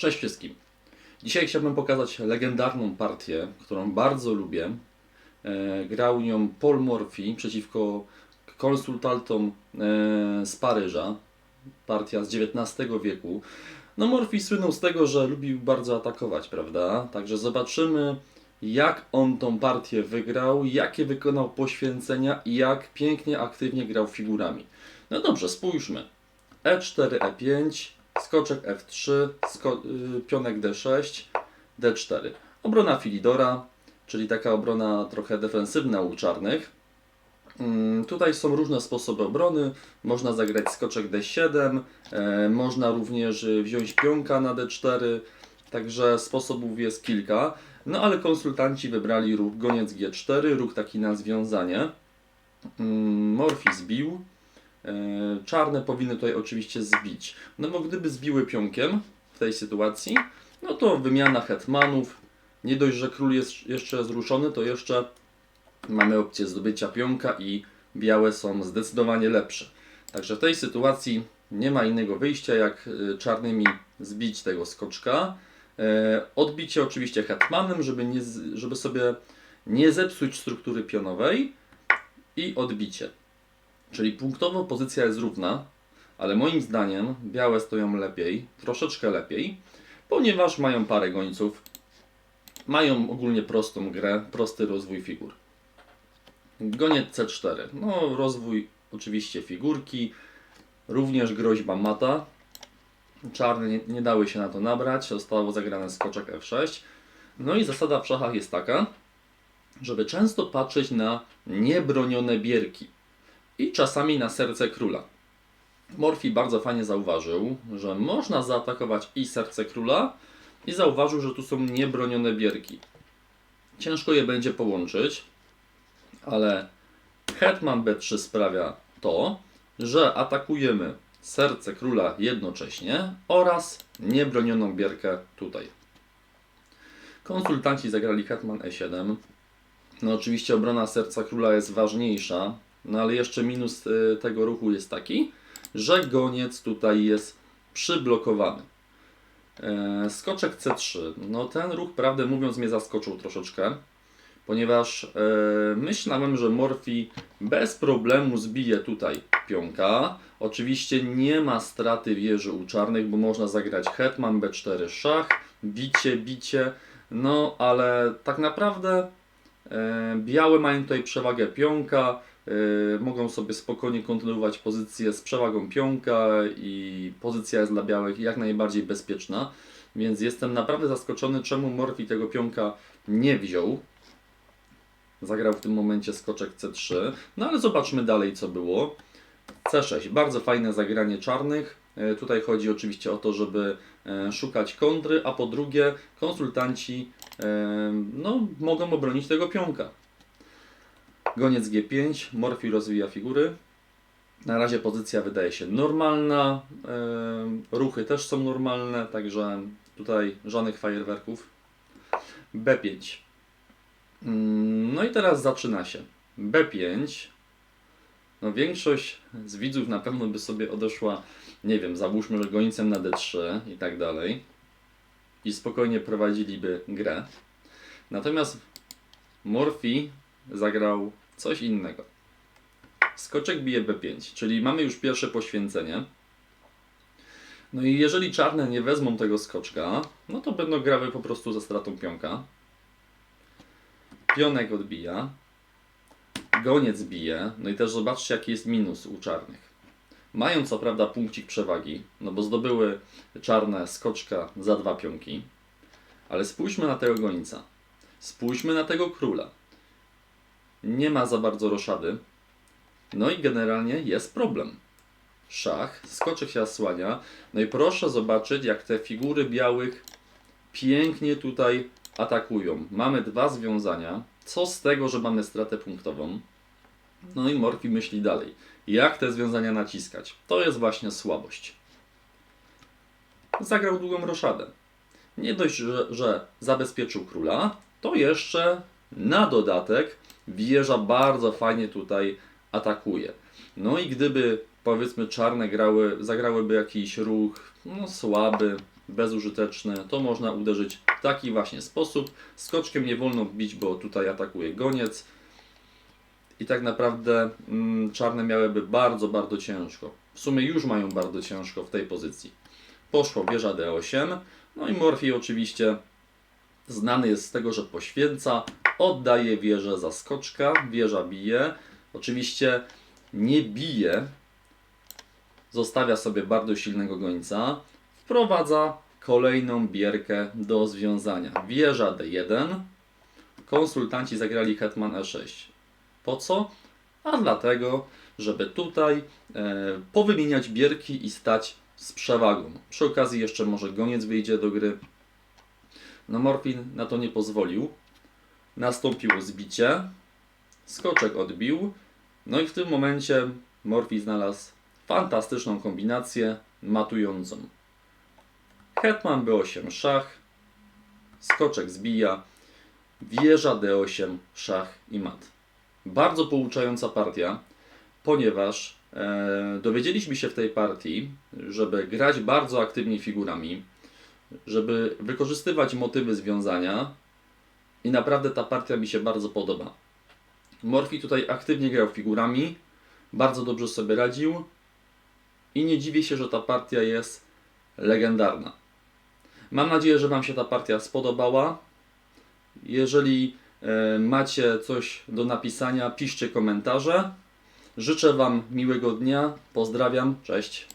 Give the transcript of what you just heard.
Cześć wszystkim. Dzisiaj chciałbym pokazać legendarną partię, którą bardzo lubię. E, grał nią Paul Morphy przeciwko konsultantom e, z Paryża. Partia z XIX wieku. No Morphy słynął z tego, że lubił bardzo atakować, prawda? Także zobaczymy jak on tą partię wygrał, jakie wykonał poświęcenia i jak pięknie, aktywnie grał figurami. No dobrze, spójrzmy. E E4, E5, skoczek F3, sko y, pionek D6, D4. Obrona Filidora, czyli taka obrona trochę defensywna u czarnych. Mm, Tutaj są różne sposoby obrony. Można zagrać skoczek D7, e, można również y, wziąć pionka na D4, także sposobów jest kilka. No ale konsultanci wybrali ruch goniec G4, ruch taki na związanie. Mm, Morphy zbił. E, Czarne powinny tutaj oczywiście zbić. No bo gdyby zbiły pionkiem w tej sytuacji, no to wymiana hetmanów. Nie dość, że król jest jeszcze zruszony, to jeszcze mamy opcję zdobycia pionka i białe są zdecydowanie lepsze. Także w tej sytuacji nie ma innego wyjścia jak y, czarnymi zbić tego skoczka. E, Odbicie oczywiście hetmanem, żeby, nie, żeby sobie nie zepsuć struktury pionowej i odbicie. Czyli punktowo pozycja jest równa, ale moim zdaniem białe stoją lepiej, troszeczkę lepiej, ponieważ mają parę gońców, mają ogólnie prostą grę, prosty rozwój figur. Goniec C4, no rozwój oczywiście figurki, również groźba mata. Czarne nie, nie dały się na to nabrać, zostało zagrane skoczek F6. No i zasada w szachach jest taka, żeby często patrzeć na niebronione bierki i czasami na serce króla. Morphy bardzo fajnie zauważył, że można zaatakować i serce króla i zauważył, że tu są niebronione bierki. Ciężko je będzie połączyć, ale hetman b3 sprawia to, że atakujemy serce króla jednocześnie oraz niebronioną bierkę tutaj. Konsultanci zagrali hetman e7. No oczywiście obrona serca króla jest ważniejsza, no ale jeszcze minus y, tego ruchu jest taki, że goniec tutaj jest przyblokowany. E, Skoczek C3. No ten ruch, prawdę mówiąc, mnie zaskoczył troszeczkę, ponieważ e, myślałem, że Morphy bez problemu zbije tutaj pionka. Oczywiście nie ma straty wieży u czarnych, bo można zagrać hetman B4 szach, bicie, bicie, no ale tak naprawdę e, białe mają tutaj przewagę pionka, e, mogą sobie spokojnie kontynuować pozycję z przewagą pionka i pozycja jest dla białych jak najbardziej bezpieczna, więc jestem naprawdę zaskoczony, czemu Morphy tego pionka nie wziął. Zagrał w tym momencie skoczek C3, no ale zobaczmy dalej co było. C6, bardzo fajne zagranie czarnych. E, Tutaj chodzi oczywiście o to, żeby e, szukać kontry, a po drugie konsultanci e, no, mogą obronić tego pionka. Goniec G5, Morphy rozwija figury. Na razie pozycja wydaje się normalna, ruchy też są normalne, także tutaj żadnych fajerwerków. B5. Mm, No i teraz zaczyna się. B5. No większość z widzów na pewno by sobie odeszła, nie wiem, załóżmy, że gońcem na D3 i tak dalej. I spokojnie prowadziliby grę. Natomiast Morphy zagrał coś innego. Skoczek bije B5, czyli mamy już pierwsze poświęcenie. No i jeżeli czarne nie wezmą tego skoczka, no to będą grały po prostu ze stratą pionka. Pionek odbija. Goniec bije. No i też zobaczcie, jaki jest minus u czarnych. Mają co prawda punkcik przewagi, no bo zdobyły czarne skoczka za dwa pionki. Ale spójrzmy na tego gońca. Spójrzmy na tego króla. Nie ma za bardzo roszady. No i generalnie jest problem. Szach, skoczek się osłania. No i proszę zobaczyć, jak te figury białych pięknie tutaj atakują. Mamy dwa związania. Co z tego, że mamy stratę punktową? No i Morphy myśli dalej. Jak te związania naciskać? To jest właśnie słabość. Zagrał długą roszadę. Nie dość, że, że zabezpieczył króla, to jeszcze na dodatek wieża bardzo fajnie tutaj atakuje. No i gdyby powiedzmy czarne grały, zagrałyby jakiś ruch no, słaby, bezużyteczny, to można uderzyć w taki właśnie sposób. Skoczkiem nie wolno bić, bo tutaj atakuje goniec. I tak naprawdę mm, czarne miałyby bardzo, bardzo ciężko. W sumie już mają bardzo ciężko w tej pozycji. Poszło wieża D8. No i Morphy oczywiście znany jest z tego, że poświęca, oddaje wieżę za skoczka, wieża bije. Oczywiście nie bije, zostawia sobie bardzo silnego gońca, wprowadza kolejną bierkę do związania. Wieża D1, konsultanci zagrali hetman E6. Po co? A dlatego, żeby tutaj e, powymieniać bierki i stać z przewagą. Przy okazji jeszcze może goniec wyjdzie do gry. No Morfin na to nie pozwolił. Nastąpiło zbicie. Skoczek odbił. No i w tym momencie Morfi znalazł fantastyczną kombinację matującą. Hetman B8 szach. Skoczek zbija. Wieża D8 szach i mat. Bardzo pouczająca partia, ponieważ e, dowiedzieliśmy się w tej partii, żeby grać bardzo aktywnie figurami, żeby wykorzystywać motywy związania i naprawdę ta partia mi się bardzo podoba. Morfi tutaj aktywnie grał figurami, bardzo dobrze sobie radził i nie dziwię się, że ta partia jest legendarna. Mam nadzieję, że Wam się ta partia spodobała. Jeżeli e, macie coś do napisania, piszcie komentarze. Życzę Wam miłego dnia. Pozdrawiam. Cześć.